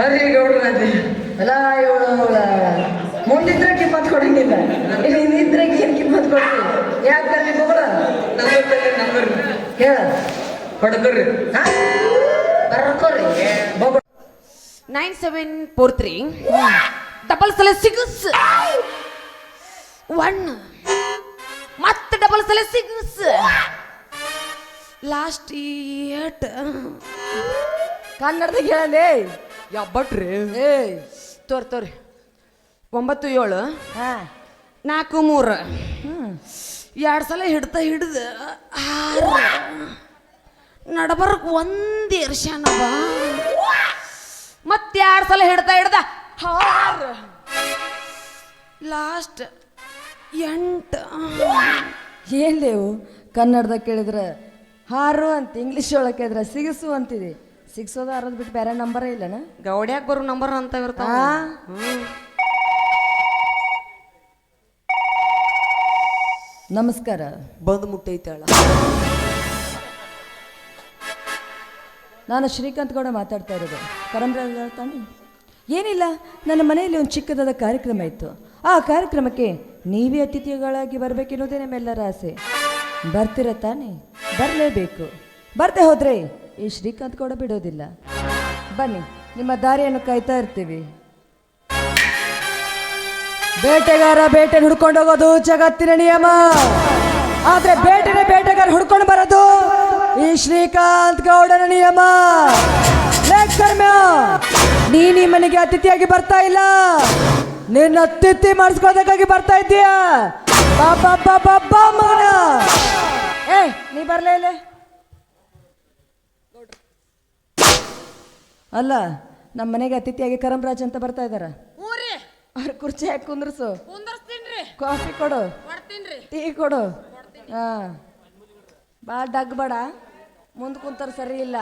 ಬರ್ರಿ ಗೌಡ್ರ ಅಲ್ಲ ಇವಳು ಮುಂದಿದ್ರೆ ಕಿಮ್ಮತ್ ಕೊಡಂಗಿಲ್ಲ ಇಲ್ಲಿ ಹಿಂದಿದ್ರೆ ಏನ್ ಕಿಮ್ಮತ್ ಕೊಡ್ರಿ? ಯಾಕೆ ಬರ್ಲಿ ನಂಬರ್ ನಂಬರ್ ಹೇಳ. ಹೊಡೆದ್ರಿ? ಬರ್ಕೋರಿ nine seven four three double ಸಲ ಸಿಗಸ್ ಒನ್ ಮತ್ತೆ ಡಬಲ್ ಸಲ ಸಿಗಸ್ ಲಾಸ್ಟ್ ಏಟ್ ಕನ್ನಡದಾಗ ಹೇಳಲೇ. ಯಾಬಟ್ರಿ ಏಯ್. ತೋರಿ ತೋರಿ. ಒಂಬತ್ತು ಏಳು. ಹಾ. ನಾಲ್ಕು ಮೂರು. ಎರಡು ಸಲ ಹಿಡ್ತಾ ಹಿಡ್ದು ಆರು. ನಡಬರ್ಕ್ ಒಂದು ಇರ್ಷಾನವ ಮತ್ತೆ ಎರಡು ಸಲ ಹಿಡ್ತಾ ಹಿಡ್ದ ಆರು. ಲಾಸ್ಟ್ ಎಂಟು. ಏನ್ ಲೇವು? ಕನ್ನಡದಾಗ ಕೇಳಿದ್ರೆ ಹಾರು ಅಂತ ಇಂಗ್ಲೀಷ್ ಒಳಗೆ ಕೇಳಿದ್ರೆ ಸಿಗಸು ಅಂತಿದೆ. ಸಿಗ್ಸೋದು ಅರದ್ ಬಿಟ್ಟು ಬೇರೆ ನಂಬರ್ ಇಲ್ಲ ಗೌಡ್ಯಾಗ ಬರೋ ನಂಬರ್ ಅಂತ ಇರ್ತಾವ. ನಮಸ್ಕಾರ. ಬಂದು ಮುಟ್ಟೈತಾಳ. ನಾನು ಶ್ರೀಕಾಂತ್ ಗೌಡ ಮಾತಾಡ್ತಾ ಇರೋದು. ಕರಂಬ್ರ ತಾನೆ? ಏನಿಲ್ಲ ನನ್ನ ಮನೆಯಲ್ಲಿ ಒಂದು ಚಿಕ್ಕದಾದ ಕಾರ್ಯಕ್ರಮ ಇತ್ತು. ಆ ಕಾರ್ಯಕ್ರಮಕ್ಕೆ ನೀವೇ ಅತಿಥಿಗಳಾಗಿ ಬರಬೇಕೆನ್ನುವುದೇ ನಮ್ಮೆಲ್ಲರ ಆಸೆ. ಬರ್ತಿರ ತಾನೆ? ಬರಲೇಬೇಕು. ಬರ್ತೇ ಹೋದ್ರೆ ಈ ಶ್ರೀಕಾಂತ್ ಕೂಡ ಬಿಡೋದಿಲ್ಲ. ಬನ್ನಿ, ನಿಮ್ಮ ದಾರಿಯನ್ನು ಕಾಯ್ತಾ ಇರ್ತೀವಿ. ಬೇಟೆಗಾರ ಬೇಟೆ ಹುಡ್ಕೊಂಡು ಹೋಗೋದು ಜಗತ್ತಿನ ನಿಯಮ. ಆದ್ರೆ ಬೇಟೆನೇ ಬೇಟೆಗಾರ ಹುಡ್ಕೊಂಡು ಬರೋದು ಈ ಶ್ರೀಕಾಂತ್ ಗೌಡನ ನಿಯಮ. ನೀನ್ ಈ ಮನೆಗೆ ಅತಿಥಿಯಾಗಿ ಬರ್ತಾ ಇಲ್ಲ. ನಿನ್ನ ಅತಿಥಿ ಮಾಡಿಸ್ಕೋದಕ್ಕಾಗಿ ಬರ್ತಾ ಇದ್ದೀಯಾ. ಬಾ ಬಾ ಬಾ ಬಾ ಬಾ, ಮಗನ. ಏ ನೀ ಬರ್ಲೇ ಇಲ್ಲ. ಅಲ್ಲ ನಮ್ಮ ಮನೆಗೆ ಅತಿಥಿಯಾಗಿ ಕರಂರಾಜ್ ಅಂತ ಬರ್ತಾ ಇದಾರ. ಊರಿ? ಅವ್ರ ಕುರ್ಚಿ ಹಾಕಿ ಕುಂದ್ರಸು. ಕುಂದರ್ಸ್ತೀನ್ರಿ. ಕಾಫಿ ಕೊಡು. ಕೊಡ್ತೀನ್ರಿ. ಟೀ ಕೊಡು. ಹಾ. ಭಾಳ ಡಗ್ ಬೇಡ. ಮುಂದೆ ಕುಂತಾರ ಸರಿ ಇಲ್ಲ.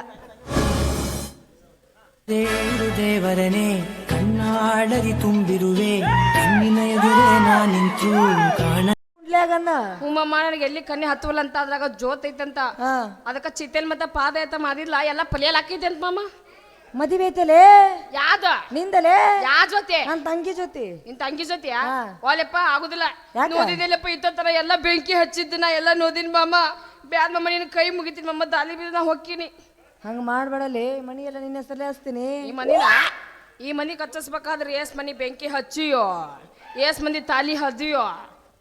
ದೇವರು ದೇವರನೇ ಕಣ್ಣಾಡರಿ ತುಂಬಿರುವೆ. ಕಣ್ಣಿನ ಎದುರೇ ನಾ ನಿಂತು ಕಾಣ ಕುಂಡ್ಲ್ಯಾಗನ್ನ ಹೂಮಮ್ಮ ನನಗೆ ಎಲ್ಲಿ ಕಣ್ಣಿ ಹತ್ತುವಲ್ಲ ಅಂತ ಅದ್ರಾಗ ಜೋತ್ ಐತಂತ. ಹಾ. ಅದಕ್ಕ ಚಿತ್ತೆಲ್ ಮತ್ತ ಪಾದ ಐತ ಮಾಡಿಲ್ಲ ಎಲ್ಲ ಪಲಿಯಲ್ ಹಾಕಿದ್ದೆ ಅಂತ ಮಾಮ. ಮದುವೆ ಐತಲೇ? ಯಾವ್ದ? ನಿಂದಲೇ? ಯಾ ಜೊತೆ? ನನ್ನ ತಂಗಿ ಜೊತೆ. ನಿನ್ ತಂಗಿ ಜೊತೆ ಹಾ. ಓಲೆಪ್ಪ ಆಗುದಿಲ್ಲ. ಯಾಕ? ನೋದಿದಿಲ್ಲಪ್ಪ ಇತ್ತ ಎಲ್ಲ ಬೆಂಕಿ ಹಚ್ಚಿದ್ದ ನಾ ಎಲ್ಲ ನೋದಿನ ಮಾಮ. ಬ್ಯಾದ ಮಮ್ಮ ನಿನ್ ಕೈ ಮುಗಿತೀನಿ ಮಮ್ಮ ದಾಲಿ ಬೀದ ನಾ ಹೊಕ್ಕಿನಿ. ಹಂಗ ಮಾಡಬೇಡಲೇ ಮನಿ ಎಲ್ಲ ನಿನ್ನ ಹೆಸರಲ್ಲೇ ಹಚ್ತೀನಿ. ಈ ಮನಿ ಈ ಮನಿ ಕಚ್ಚಿಸ್ಬೇಕಾದ್ರೆ ಏಸ್ ಮನಿ ಬೆಂಕಿ ಹಚ್ಚಿಯೋ? ಏಸ್ ಮಂದಿ ತಾಲಿ ಹದಿಯೋ?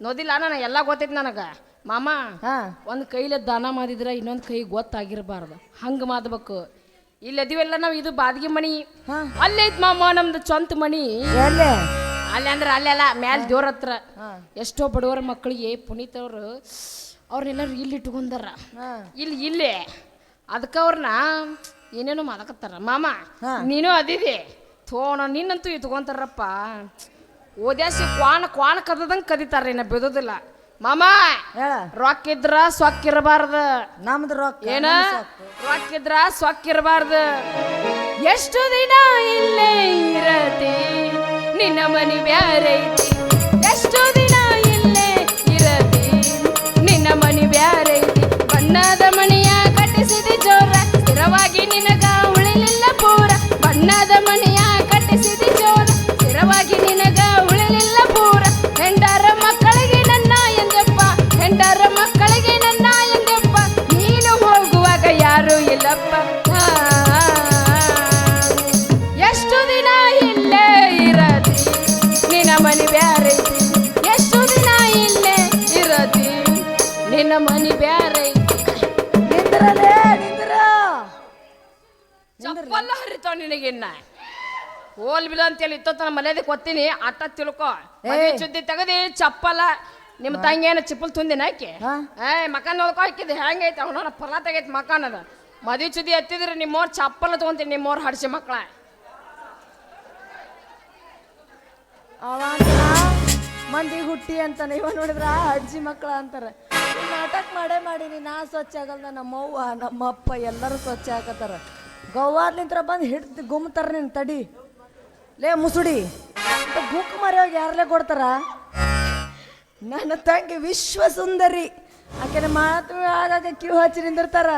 ನೋದಿಲ್ಲ ನಾನು ಎಲ್ಲ ಗೊತ್ತೈತಿ ನನಗ. ಮಾಮ ಹಾ. ಒಂದ್ ಕೈಲೆ ದಾನ ಮಾಡಿದ್ರ ಇನ್ನೊಂದ್ ಕೈ ಗೊತ್ತಾಗಿರ್ಬಾರ್ದು. ಹಂಗ ಮಾಡ್ಬೇಕು. ಇಲ್ಲಿ ಅದಿವೆಲ್ಲ ನಾವು ಇದು ಬಾದಿಗೆ ಮನಿ ಹಾ. ಅಲ್ಲೇ ಐತ್ ಮಾಮ ನಮ್ದು ಸ್ವಂತ ಮನಿ ಅಲ್ಲೇ ಅಲ್ಲಿ ಅಂದ್ರೆ ಅಲ್ಲೆಲ್ಲ ಮ್ಯಾಲ ದೇವ್ರ ಹತ್ರ. ಎಷ್ಟೋ ಬಡವರ ಮಕ್ಕಳಿಗೆ ಪುನೀತ್ ಅವರು ಅವ್ರನ್ನೆಲ್ಲರೂ ಇಲ್ಲಿ ಇಟ್ಕೊಂಡಾರ. ಇಲ್ಲಿ ಇಲ್ಲಿ. ಅದಕ್ಕೆ ಅವ್ರನ್ನ ಏನೇನೋ ಮಾಡಕತ್ತಾರ. ಮಾಮ ನೀನು ಅದಿದೆ ಥೋಣ ನಿನ್ನಂತೂ ಇಟ್ಕೊಂತಾರಪ್ಪ. ಓದ್ಯಾಸಿ ಕ್ವಾಣ ಕ್ವಾಣ ಕದದಂಗೆ ಕದಿತಾರ ಇನ್ನ ಬಿಡೋದಿಲ್ಲ. ಮಾಮ ಹೇಳ. ರೊಕ್ಕ ಇದ್ರ ಸೊಕ್ಕ ಇರಬಾರ್ದು. ನಮ್ದು ರೊಕ್ಕ ಏನ? ನಮ್ದು ಸಾಕು. ರೊಕ್ಕ ಇದ್ರ ಸೊಕ್ಕ ಇರಬಾರ್ದು. ಎಷ್ಟು ದಿನ ಇಲ್ಲೇ ಇರತಿ? ನಿನ್ನ ಮನಿ ಬ್ಯಾರೆ ಎಷ್ಟು ದಿನ ಇಲ್ಲೇ ಇರತಿ? ನಿನ್ನ ಮನಿ ಬ್ಯಾರೆ ಬಣ್ಣದ ಮನೆಯ ಕಟ್ಟಿಸಿದಿ ಜೋರ. ಸ್ಥಿರವಾಗಿ ನಿನಗ ಉಳಿಲಿಲ್ಲ ಪೂರ. ಬಣ್ಣದ ಮನೆಯ ಎಂದಪ್ಪ ಮಕ್ಕಳಿಗೆ ನನ್ನ ಎಂದಪ್ಪ? ನೀನು ಹೋಗುವಾಗ ಯಾರು ಇಲ್ಲಪ್ಪ. ಎಷ್ಟು ದಿನ ಇಲ್ಲೇ ಇರತಿ ನಿನ್ನ ಮನಿ ಬ್ಯಾರೈತಿ. ಎಷ್ಟು ದಿನ ಇಲ್ಲೇ ಇರತಿ ನಿನ್ನ ಮನಿ ಬ್ಯಾರೈತಿ. ನಿಂದ್ರಲೇ ನಿಂದ್ರ. ಚಪ್ಪಲ್ಲ ಹರಿತಾವ ನಿನಗಿನ್ನ. ಹೋಲ್ ಬಿಡ ಅಂತೇಳಿ ಇತ್ತ ಮನೆಯದಕ್ಕೆ ಓದ್ತೀನಿ ಅಟ್ಟ ತಿಳ್ಕೊ. ಮದ್ವೆ ಸುದ್ದಿ ತೆಗದಿ ಚಪ್ಪಲ. ನಿಮ್ಮ ತಂಗಿ ಏನು ಚಿಪ್ಪಲ್ ತುಂದಿನ ಆಕೆ? ಹಾ? ಏ ಮಕಾನ್ ನೋಡ್ಕೊ ಹಾಕಿದ್ ಹೆಂಗೈತೆ ಅವನ ಫಲ ತೆಗೈತಿ ಮಕಾನ್ ಅದ. ಮದಿ ಚುದಿ ಎತ್ತಿದ್ರೆ ನಿಮ್ಮವ್ರ ಚಪ್ಪಲ್ ತಗೊಂತೀನಿ ನಿಮ್ಮವ್ರ ಹಡ್ಸಿ ಮಕ್ಕಳ ಅವ ಅಂತಾನ, ಮಂದಿ ಹುಟ್ಟಿ ಅಂತಾನೆ. ಇವ ನೋಡಿದ್ರ ಅಜ್ಜಿ ಮಕ್ಕಳ ಅಂತಾರೆ. ಈ ನಾಟಕ ಮಾಡೇ ಮಾಡೀನಿ ನಾ ಸ್ವಚ್ಛ ಆಗಲ್ದ ನಮ್ಮವ್ವ ನಮ್ಮಪ್ಪ ಎಲ್ಲರೂ ಸ್ವಚ್ಛ ಹಾಕತ್ತಾರ ಗೌವಾರ್ಲಿಂತ್ರ ಬಂದು ಹಿಡ್ದು ಗುಮ್ತಾರ ನಿನ್ ತಡಿ. ಲೇ ಮುಸುಡಿ ಗುಕ್ ಮರೆಯೋಗಿ ಯಾರಲ್ಲೇ ಕೊಡ್ತಾರ? ನನ್ನ ತಂಗಿ ವಿಶ್ವ ಸುಂದರಿ ಆಕೆನ ಮಾತು ಆಗಾಗ ಕ್ಯೂ ಹಚ್ಚಿ ನಿಂದಿರ್ತಾರ.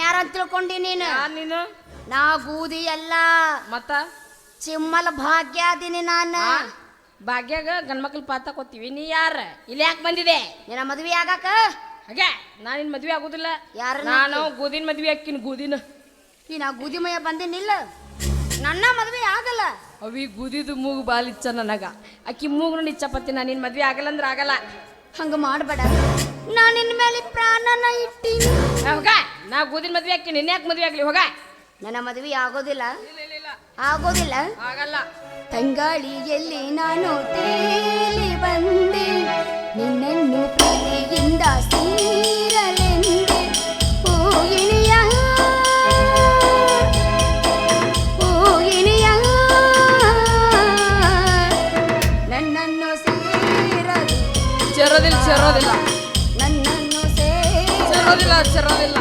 ಯಾರ ತಿಳ್ಕೊಂಡಿ ನೀನು? ನೀನು? ನಾ ಗೂದಿ ಅಲ್ಲ. ಮತ್ತ? ಚಿಮ್ಮಲ ಭಾಗ್ಯ ಅದೀನಿ ನಾನು. ಭಾಗ್ಯಾಗ ಗಂಡ್ಮಕ್ಳ ಪಾತ್ರ ಕೊತ್ತೀವಿ. ನೀ ಯಾರ? ಇಲ್ಲಿ ಯಾಕೆ ಬಂದಿದೆ? ನಿನ್ನ ಮದ್ವೆ ಆಗಾಕ? ಹಾಗೆ? ನಾನು ನಿನ್ನ ಮದ್ವೆ ಆಗುದಿಲ್ಲ. ಯಾರು ನಾನು ಗೂದಿನ ಮದ್ವೆ ಹಾಕಿನ ಗೂದಿನ ಈ ನಾ ಗೂದಿ ಮಯ ಬಂದಿನಿಲ್ಲ ನನ್ನ ಮದ್ವೆ ಆಗಲ್ಲ. ಅವಿ ಗುದಿದು ಮೂಗು ಬಾಲಿಚ್ಚ ನನಗ. ಅಕ್ಕಿ ಮೂಗು ನಿಚ್ಚಪತ್ತಿ ನಾನು ನಿನ್ ಮದ್ವೆ ಆಗಲ್ಲ ಅಂದ್ರೆ ಆಗಲ್ಲ. ಹಂಗ ಮಾಡಬೇಡ. ನಾ ನಿನ್ನ ಮೇಲೆ ಪ್ರಾಣನ ಇಟ್ಟೀನಿ. ಹೋಗ. ನಾ ಗುದಿನ ಮದ್ವೆ ಹಾಕಿ ನಿನ್ನ ಯಾಕೆ ಮದ್ವೆ ಆಗ್ಲಿ? ಹೋಗ. ನನ್ನ ಮದುವೆ ಆಗೋದಿಲ್ಲ. ಆಗೋದಿಲ್ಲ. ಆಗಲ್ಲ. ತಂಗಾಳಿಯಲ್ಲಿ ನಾನು ತೇಲಿ ಬಂದೆ. ನಿನ್ನನ್ನು ಚೆರೋದಿಲ್ಲ ನನ್ನನ್ನು ಸೇರ ಚೆರೋದಿಲ್ಲ ಚೆರೋದಿಲ್ಲ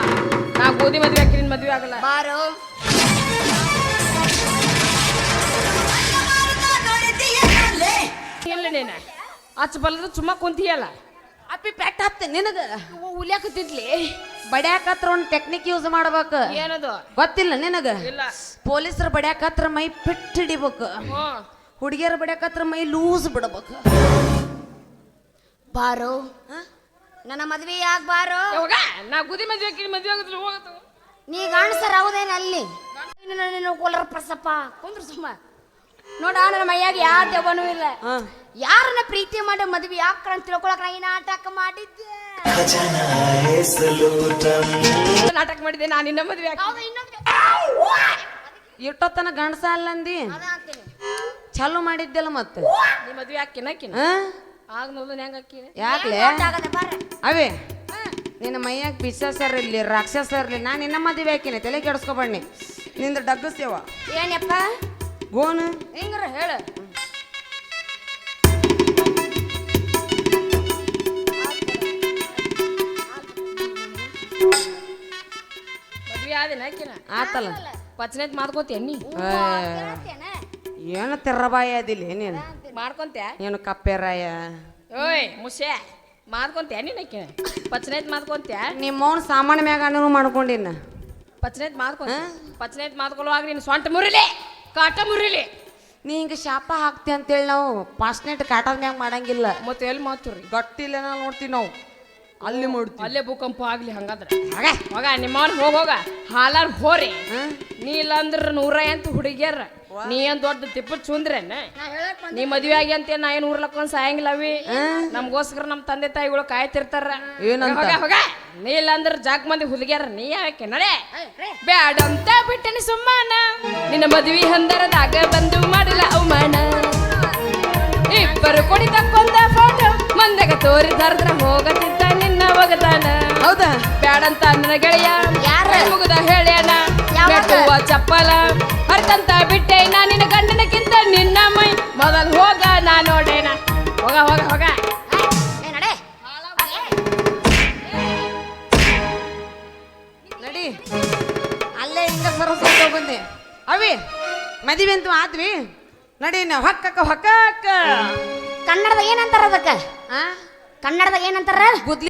ನಾ ಗೋಧಿ ಮದ್ವೆ ಹಾಕಿ ನಿನ್ ಮದ್ವೆ ಆಗಲ್ಲ. ಬಾರೋ. ಇಲ್ಲ ನೀನ. ಅಚ್ಚ ಬಲ್ಲದ ಸುಮ್ಮ ಕುಂತಿಯಲ್ಲ. ಅಪ್ಪಿ ಪೆಟ್ಟ ಹತ್ತೆ ನಿನಗ. ಉಲ್ಯಾಕತ್ತಿದ್ಲಿ. ಬಡ್ಯಾಕತ್ರ ಒಂದು ಟೆಕ್ನಿಕ್ ಯೂಸ್ ಮಾಡ್ಬೇಕು. ಏನದು? ಗೊತ್ತಿಲ್ಲ ನಿನಗ? ಇಲ್ಲ. ಪೊಲೀಸರು ಬಡ್ಯಾಕತ್ರ ಮೈ ಪಿಟ್ಟಿಡಿಬೇಕು ಹಿಡಿಬೇಕು. ಹುಡುಗಿಯರು ಬಡ್ಯಾಕತ್ರ ಮೈ ಲೂಸ್ ಬಿಡ್ಬೇಕು. ಬಾರೋ? ನನ್ನ ಮದ್ವೆ ಯಾಕೆ ಬಾರೋ? ಹೋಗ ನಾ ಗುದಿ ಮದ್ವೆ ಮದ್ವೆ ಹೋಗತ್ತು. ನೀ ಗಾಣಸರ್ ಹೌದೇನ ಅಲ್ಲಿ? ನೀನು ಕೋಲರ ಪ್ರಸಪ್ಪ. ಕುಂದ್ರ ಸುಮ್ಮ ನೋಡ ನನ್ನ ಮೈಯಾಗ ಯಾವ ದೆವ್ವನೂ ಇಲ್ಲ. ಯಾರನ್ನ ಪ್ರೀತಿ ಮಾಡಿ ಮದ್ವೆ ಯಾಕ್ರ ಅಂತ ತಿಳ್ಕೊಳಕ್ ನಾ ಈ ನಾಟಕ ಮಾಡಿದ್ದೆ. ನಾಟಕ ಮಾಡಿದೆ ನಾನು ನಿನ್ನ ಮದ್ವೆ ಹೌದು ಇನ್ನೊಂದು ಇಟ್ಟೊತ್ತನ ಗಂಡಸ ಅಲ್ಲಂದಿ? ಚಾಲು ಮಾಡಿದ್ದೆಲ್ಲ ಮತ್ತೆ? ನೀ ಮದ್ವೆ ಹಾಕಿನ? ಆಗ ಮೊದಲು ಹೆಂಗ್ ಹಾಕಿ ಯಾಕ್ಲೆ? ಅವೇ ನಿನ್ನ ಮೈಯಾಗ ಪಿಶಾಸರ್ ಇರ್ಲಿ ರಾಕ್ಷಸ ಇರ್ಲಿ ನಾನು ನಿನ್ನ ಮದುವೆ ಹಾಕಿನಿ ತಲೆ ಕೆಡಿಸ್ಕೊಬಣ್ಣಿ ನಿಂದ ಡಗ್ಗಸ್ಯವ ಏನಪ್ಪ ಗೋನು? ಹಿಂಗ್ರ ಹೇಳ. ಮದ್ವೆ ಆದಿನ ಹಾಕಿನ ಆತಲ್ಲ. ಪಚನೇತ್ ಮಾತ್ಕೋತೀಯ ನೀ ಏನು ತೆರ್ರಬಾಯ ಅದಿಲ್ಲ ನೀನು ಮಾಡ್ಕೊಂತ್ಯಾ? ಏನು ಕಪ್ಪೆರಾಯ? ಓಯ್ ಮುಸೆ ಮಾತ್ಕೊಂತ್ಯಾ ನೀನ್ ಹಾಕಿನ ಪಚನೇತ್ ಮಾತ್ಕೊಂತ್ಯಾ ನಿಮ್ಮ ಮೌನ ಸಾಮಾನ್ಯ ಮ್ಯಾಗ ಅಣ್ಣನು ಮಾಡ್ಕೊಂಡಿನ. ಪಚನೇತ್ ಮಾತ್ಕೊಂತ ಪಚನೇತ್ ಮಾಡ್ಕೊಳ್ಳುವಾಗ ನೀನು ಸೊಂಟ ಮುರಿಲಿ ಕಾಟ ಮುರಿಲಿ. ನೀ ಹಿಂಗ ಶಾಪ ಹಾಕ್ತಿ ಅಂತೇಳಿ ನಾವು ಪಾಸ್ನೆಟ್ ಕಾಟದ ಮ್ಯಾಗ ಮಾಡಂಗಿಲ್ಲ. ಮತ್ತೆ ಎಲ್ಲಿ ಮಾತುರಿ? ಗಟ್ಟಿಲ್ಲ ನೋಡ್ತೀವಿ ನಾವು. ಅಲ್ಲಿ ಮಾಡ್ತೀವಿ. ಅಲ್ಲೇ ಭೂಕಂಪ ಆಗ್ಲಿ ಹಂಗಾದ್ರೆ. ಹೋಗ? ನಿಮ್ಮವ್ನ ಹೋಗ ಹೋಗ. ಹಾಲಾರ್ ಹೋರಿ. ನೀ ಇಲ್ಲ ಅಂದ್ರೆ ನೂರ ಎಂತ ಹುಡುಗಿಯರ. ನೀ ಏನ್ ದೊಡ್ಡ ತಿಪ್ಪ ಚುಂದ್ರೇನ? ನೀ ಮದ್ವೆ ಆಗಿ ಅಂತ ನಾ ಏನ್ ಊರ್ಲಕ್ಕೊಂದ್ ಸಾಯಂಗಿಲ್ಲ ಅವಿ? ನಮ್ಗೋಸ್ಕರ ನಮ್ ತಂದೆ ತಾಯಿಗಳು ಕಾಯ್ತಿರ್ತಾರ. ಏನಂತ? ಹೋಗ ಹೋಗ. ನೀ ಇಲ್ಲ ಜಾಗ ಜಾಕ್ ಮಂದಿ ಹುಲಿಗ್ಯಾರ ನೀ ಯಾಕೆ ನಡೆ? ಬ್ಯಾಡಂತ ಬಿಟ್ಟನಿ ಸುಮ್ಮನ. ನಿನ್ನ ಮದ್ವಿ ಹಂದರದಾಗ ಬಂದು ಮಾಡಿಲ್ಲ ಅವಮಾನ. ಇಬ್ಬರು ಕುಡಿತಕ್ಕೊಂದ ಕೊಂದ ಫೋಟೋ ಮಂದಗ ತೋರಿ ದರ್ದ್ರ ಹೋಗತಿದ್ದ. ನಿನ್ನ ಹೌದಾ? ಬ್ಯಾಡಂತ ನನ್ನ ಗೆಳೆಯ. ಯಾರ? ಮುಗುದ ಹೇಳ್ಯಾನ? ಮೆಟ್ಟುವ ಚಪ್ಪಲ. ಹರ್ಕಂತ ಬಿಟ್ಟೆ ನಾ ನಿನ್ನ ಗಂಡನಕ್ಕಿಂತ ನಿನ್ನ ಮೈ. ಮೊದಲು ಹೋಗ ನಾ ನೋಡೇನ ಹೋಗ ಹೋಗ ಹೋಗ. ನಡೆ. ಅಲ್ಲೇ ಹಿಂಗ ಸರಸ್ವತ ಬಂದೆ ಅವಿ ಮದುವೆ ಅಂತೂ ಆದ್ವಿ. ನಡಿ ನಾವು ಹಕ್ಕಕ್ಕ ಹಕ್ಕಕ್ಕ. ಕನ್ನಡದಾಗ ಏನಂತಾರ ಅದಕ್ಕ? ಆ? ಕನ್ನಡದಾಗ ಏನಂತಾರ? ಗುದ್ಲಿ